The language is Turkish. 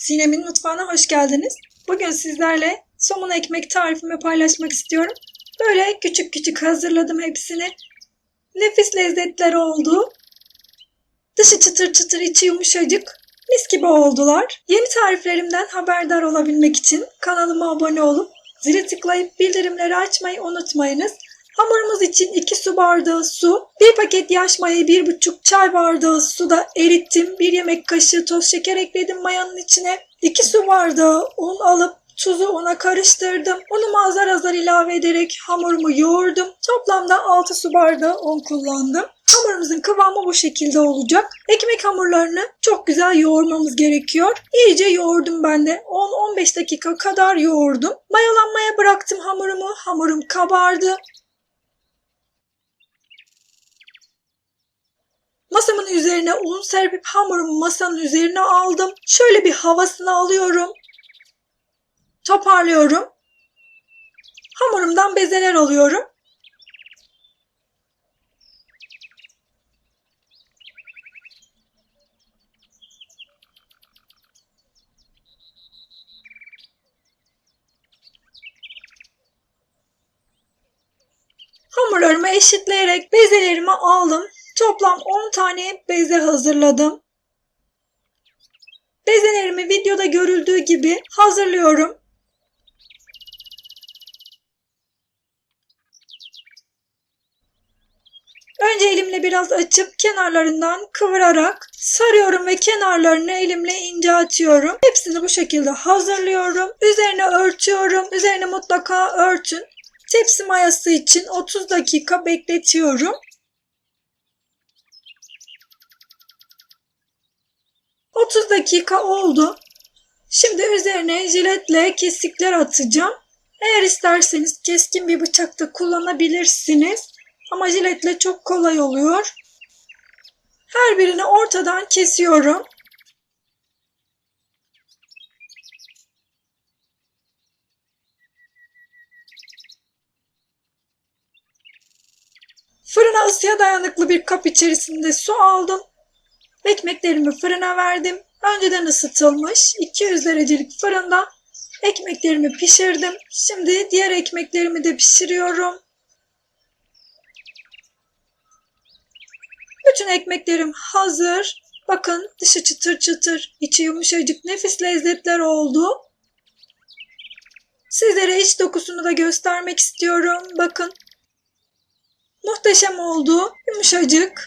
Sinem'in mutfağına hoş geldiniz. Bugün sizlerle somun ekmek tarifimi paylaşmak istiyorum. Böyle küçük küçük hazırladım hepsini. Nefis lezzetler oldu. Dışı çıtır çıtır, içi yumuşacık. Mis gibi oldular. Yeni tariflerimden haberdar olabilmek için kanalıma abone olup zili tıklayıp bildirimleri açmayı unutmayınız. Hamurumuz için 2 su bardağı su, 1 paket yaş mayayı 1,5 çay bardağı suda erittim. 1 yemek kaşığı toz şeker ekledim mayanın içine. 2 su bardağı un alıp tuzu una karıştırdım. Unumu azar azar ilave ederek hamurumu yoğurdum. Toplamda 6 su bardağı un kullandım. Hamurumuzun kıvamı bu şekilde olacak. Ekmek hamurlarını çok güzel yoğurmamız gerekiyor. İyice yoğurdum ben de. 10-15 dakika kadar yoğurdum. Mayalanmaya bıraktım hamurumu. Hamurum kabardı. Masamın üzerine un serpip hamurumu masanın üzerine aldım. Şöyle bir havasını alıyorum. Toparlıyorum. Hamurumdan bezeler alıyorum. Hamurlarımı eşitleyerek bezelerimi aldım. Toplam 10 tane beze hazırladım. Bezelerimi videoda görüldüğü gibi hazırlıyorum. Önce elimle biraz açıp kenarlarından kıvırarak sarıyorum ve kenarlarını elimle ince atıyorum. Hepsini bu şekilde hazırlıyorum. Üzerine örtüyorum. Üzerine mutlaka örtün. Tepsi mayası için 30 dakika bekletiyorum. 30 dakika oldu. Şimdi üzerine jiletle kesikler atacağım. Eğer isterseniz keskin bir bıçak da kullanabilirsiniz. Ama jiletle çok kolay oluyor. Her birini ortadan kesiyorum. Fırına ısıya dayanıklı bir kap içerisinde su aldım. Ekmeklerimi fırına verdim. Önceden ısıtılmış 200 derecelik fırında ekmeklerimi pişirdim. Şimdi diğer ekmeklerimi de pişiriyorum. Bütün ekmeklerim hazır. Bakın dışı çıtır çıtır, içi yumuşacık nefis lezzetler oldu. Sizlere iç dokusunu da göstermek istiyorum. Bakın. Muhteşem oldu. Yumuşacık.